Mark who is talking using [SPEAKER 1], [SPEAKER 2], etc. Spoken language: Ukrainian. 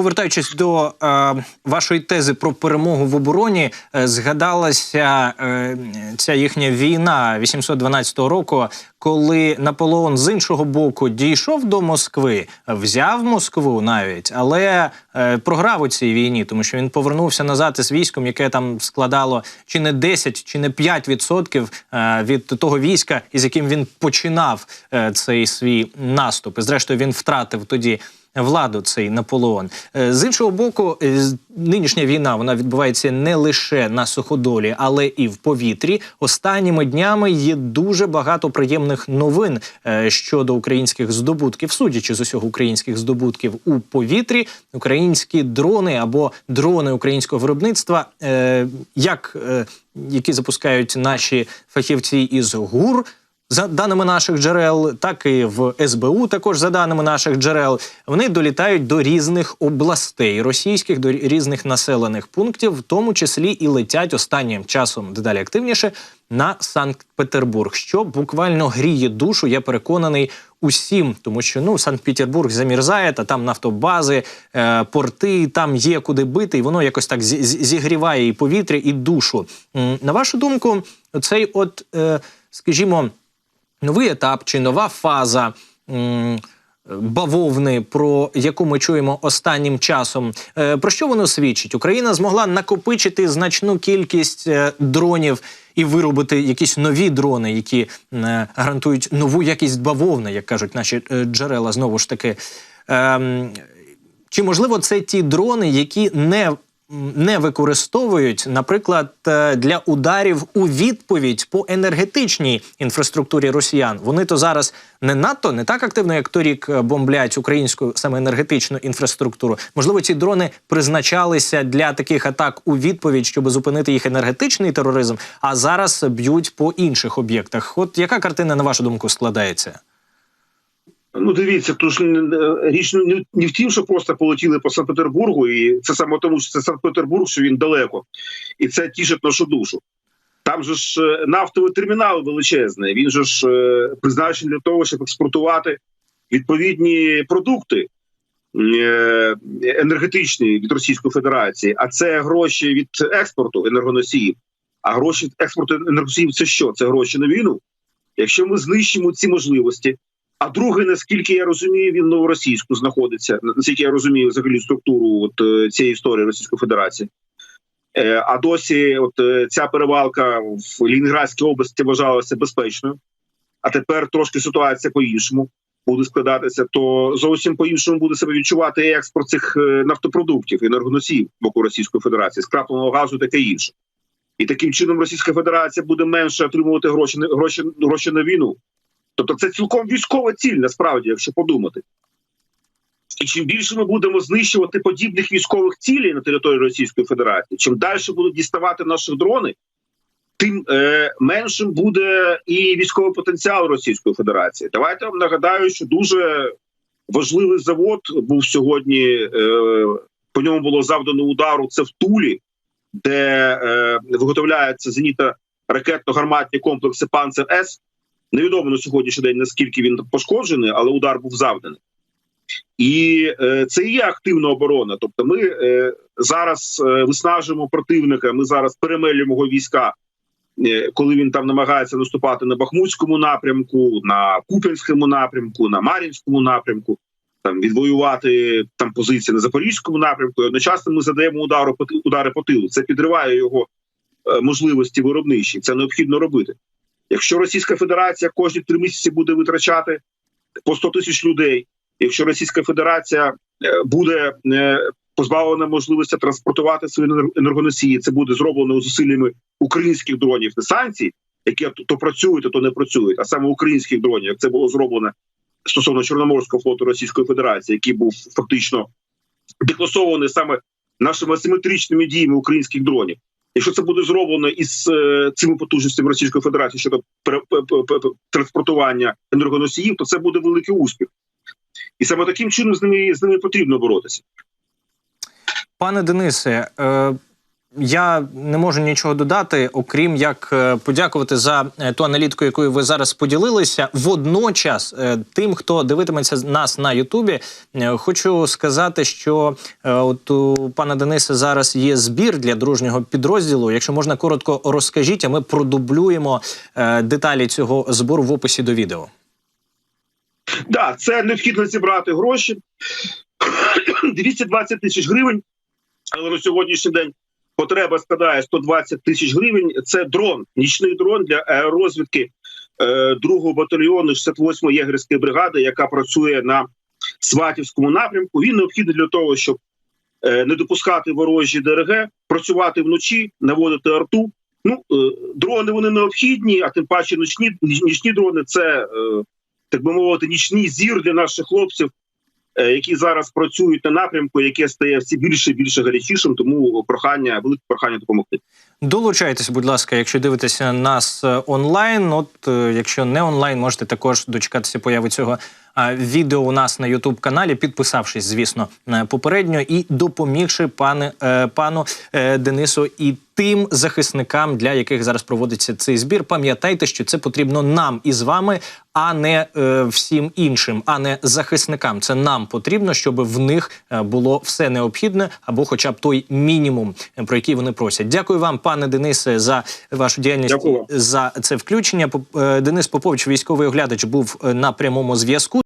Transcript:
[SPEAKER 1] повертаючись до е, вашої тези про перемогу в обороні, е, згадалася е, ця їхня війна 812 року, коли Наполеон з іншого боку дійшов до Москви, взяв Москву навіть, але е, програв у цій війні, тому що він повернувся назад із військом, яке там складало чи не 10, чи не 5 відсотків е, від того війська, із яким він починав е, цей свій наступ. І зрештою він втратив тоді владу цей Наполеон. Е, З іншого боку, е, нинішня війна вона відбувається не лише на суходолі, але і в повітрі. Останніми днями є дуже багато приємних новин е, щодо українських здобутків, судячи з усього українських здобутків у повітрі. Українські дрони або дрони українського виробництва, як які запускають наші фахівці із ГУР. За даними наших джерел, так і в СБУ, також за даними наших джерел, вони долітають до різних областей російських, до різних населених пунктів, в тому числі і летять останнім часом дедалі активніше на Санкт-Петербург, що буквально гріє душу. Я переконаний усім, тому що ну Санкт-Петербург замірзає, та там нафтобази, е, порти, там є куди бити, і воно якось так зі- зі- зігріває і повітря, і душу. На вашу думку, цей, от, е, скажімо новий етап чи нова фаза м, бавовни, про яку ми чуємо останнім часом. Е, Про що воно свідчить? Україна змогла накопичити значну кількість е, дронів і виробити якісь нові дрони, які е, гарантують нову якість бавовни, як кажуть наші джерела. Знову ж таки. Ем, чи можливо це ті дрони, які не, не використовують, наприклад, е, для ударів у відповідь по енергетичній інфраструктурі росіян? Вони то зараз не надто не так активно, як торік е, бомблять українську саме енергетичну інфраструктуру. Можливо, ці дрони призначалися для таких атак у відповідь, щоб зупинити їх енергетичний тероризм, а зараз б'ють по інших об'єктах. От яка картина, на вашу думку, складається?
[SPEAKER 2] Ну, дивіться, то ж річ не, в тім, що просто полетіли по Санкт-Петербургу, і це саме тому, що це Санкт-Петербург, що він далеко, і це тішить нашу душу. Там же ж е, нафтовий термінал величезний. Він же ж е, призначений для того, щоб експортувати відповідні продукти е, енергетичні від Російської Федерації. А це гроші від експорту енергоносіїв. А гроші від експорту енергоносіїв це що? Це гроші на війну. Якщо ми знищимо ці можливості. А другий, наскільки я розумію, він новоросійську знаходиться. Наскільки я розумію взагалі структуру от е, цієї історії Російської Федерації. Е, А досі, от е, ця перевалка в Лінінградській області вважалася безпечною. А тепер трошки ситуація по-іншому буде складатися. То зовсім по-іншому буде себе відчувати експорт цих нафтопродуктів, енергоносіїв боку Російської Федерації, скрапленого газу, таке інше. І таким чином Російська Федерація буде менше отримувати гроші, гроші, гроші на війну. Тобто це цілком військова ціль, насправді, якщо подумати. І чим більше ми будемо знищувати подібних військових цілей на території Російської Федерації, чим далі будуть діставати наші дрони, тим е, меншим буде і військовий потенціал Російської Федерації. Давайте вам нагадаю, що дуже важливий завод був сьогодні. Е, по ньому було завдано удару. Це в Тулі, де е, виготовляються зенітно-ракетно-гарматні комплекси Панцер С. Невідомо на сьогоднішній день наскільки він пошкоджений, але удар був завданий. І е, це і є активна оборона. Тобто, ми е, зараз е, виснажуємо противника. Ми зараз перемелюємо його війська, е, коли він там намагається наступати на Бахмутському напрямку, на Куп'янському напрямку, на Мар'їнському напрямку, там відвоювати там позиції на Запорізькому напрямку. І одночасно ми задаємо удару удари по тилу. Це підриває його е, можливості виробничі. Це необхідно робити. Якщо Російська Федерація кожні три місяці буде витрачати по 100 тисяч людей, якщо Російська Федерація е, буде е, позбавлена можливості транспортувати свої енергоносії, це буде зроблено зусиллями українських дронів не санкцій, які то- працюють, то не працюють, а саме українських дронів, як це було зроблено стосовно Чорноморського флоту Російської Федерації, який був фактично декласований саме нашими асиметричними діями українських дронів. Якщо це буде зроблено із е, цими потужностями Російської Федерації щодо транспортування енергоносіїв, то це буде великий успіх. І саме таким чином з ними з ними потрібно боротися.
[SPEAKER 1] Пане Денисе, е, Я не можу нічого додати, окрім як е, подякувати за е, ту аналітику, якою ви зараз поділилися. Водночас, е, тим, хто дивитиметься нас на Ютубі, хочу сказати, що от у пана Дениса зараз є збір для дружнього підрозділу. Якщо можна коротко розкажіть, а ми продублюємо деталі цього збору в описі до відео.
[SPEAKER 2] Да, це необхідно зібрати гроші 220 тисяч гривень. Але на сьогоднішній день потреба складає 120 тисяч гривень. Це дрон, нічний дрон для аеророзвідки е, 2-го батальйону 68-ї єгерської бригади, яка працює на Сватівському напрямку. Він необхідний для того, щоб е, не допускати ворожі ДРГ, працювати вночі, наводити арту. Ну, е, дрони вони необхідні, а тим паче нічні, нічні дрони це, так би мовити, нічний зір для наших хлопців, які зараз працюють на напрямку, яке стає все більше і більше гарячішим. Тому прохання, велике прохання допомогти.
[SPEAKER 1] Долучайтеся, будь ласка, якщо дивитеся нас е, онлайн. От е, якщо не онлайн, можете також дочекатися появи цього е, відео у нас на Ютуб каналі, підписавшись, звісно, попередньо і допомігши пане е, пану е, Денису і тим захисникам, для яких зараз проводиться цей збір. Пам'ятайте, що це потрібно нам і з вами, а не е, всім іншим, а не захисникам. Це нам потрібно, щоб в них було все необхідне або, хоча б той мінімум, про який вони просять. Дякую вам, пане Денисе, за вашу діяльність
[SPEAKER 2] Дякую
[SPEAKER 1] за це включення. Денис Попович, військовий оглядач, був на прямому зв'язку.